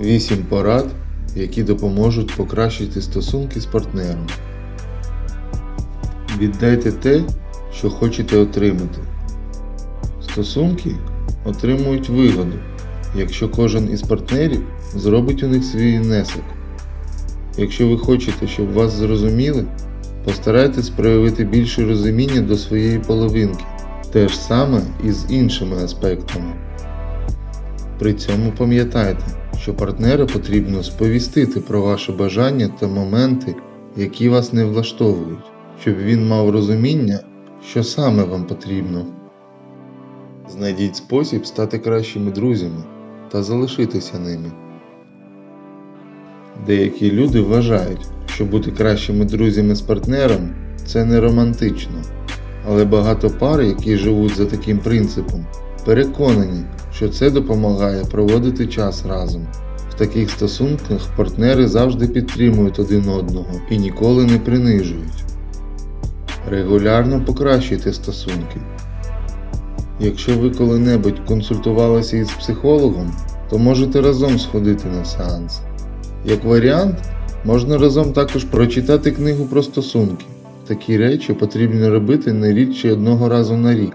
8 порад, які допоможуть покращити стосунки з партнером. Віддайте те, що хочете отримати. Стосунки отримують вигоду, якщо кожен із партнерів зробить у них свій внесок. Якщо ви хочете, щоб вас зрозуміли, постарайтесь проявити більше розуміння до своєї половинки, те ж саме і з іншими аспектами. При цьому пам'ятайте, що партнера потрібно сповістити про ваші бажання та моменти, які вас не влаштовують, щоб він мав розуміння, що саме вам потрібно. Знайдіть спосіб стати кращими друзями та залишитися ними. Деякі люди вважають, що бути кращими друзями з партнером це не романтично, але багато пар, які живуть за таким принципом, переконані, що це допомагає проводити час разом. В таких стосунках партнери завжди підтримують один одного і ніколи не принижують. Регулярно покращуйте стосунки. Якщо ви коли-небудь консультувалися із психологом, то можете разом сходити на сеанс. Як варіант, можна разом також прочитати книгу про стосунки. Такі речі потрібно робити не рідше одного разу на рік.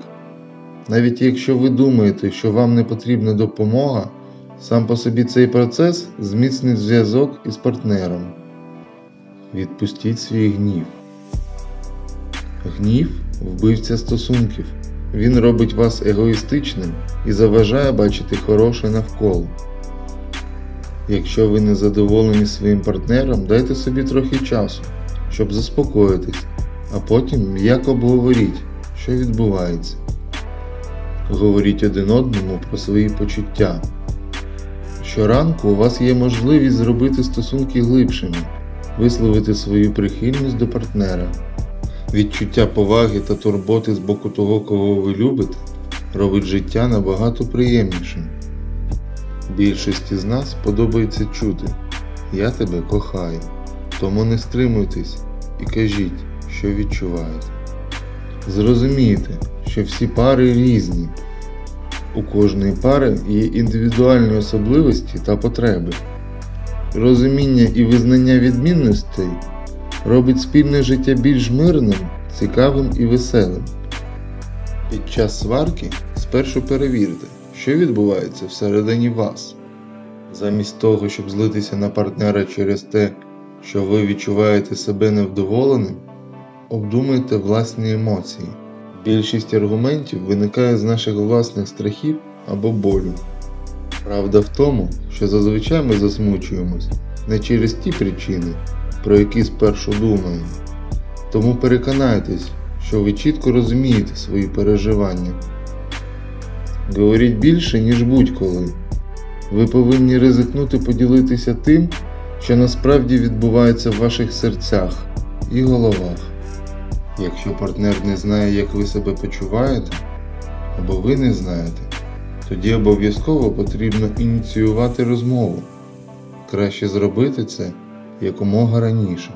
Навіть якщо ви думаєте, що вам не потрібна допомога, сам по собі цей процес зміцнить зв'язок із партнером. Відпустіть свій гнів. Гнів вбивця стосунків. Він робить вас егоїстичним і заважає бачити хороше навколо. Якщо ви не задоволені своїм партнером, дайте собі трохи часу, щоб заспокоїтись, а потім м'яко обговоріть, що відбувається. Говоріть один одному про свої почуття. Щоранку у вас є можливість зробити стосунки глибшими, висловити свою прихильність до партнера. Відчуття поваги та турботи з боку того, кого ви любите, робить життя набагато приємнішим. Більшості з нас подобається чути Я тебе кохаю. Тому не стримуйтесь і кажіть, що відчуваєте. Зрозумійте, що всі пари різні. У кожної пари є індивідуальні особливості та потреби. Розуміння і визнання відмінностей робить спільне життя більш мирним, цікавим і веселим. Під час сварки спершу перевірте, що відбувається всередині вас. Замість того, щоб злитися на партнера через те, що ви відчуваєте себе невдоволеним, обдумайте власні емоції. Більшість аргументів виникає з наших власних страхів або болю. Правда в тому, що зазвичай ми засмучуємось не через ті причини, про які спершу думаємо. Тому переконайтесь, що ви чітко розумієте свої переживання. Говоріть більше, ніж будь-коли. Ви повинні ризикнути поділитися тим, що насправді відбувається в ваших серцях і головах. Якщо партнер не знає, як ви себе почуваєте, або ви не знаєте, тоді обов'язково потрібно ініціювати розмову. Краще зробити це якомога раніше.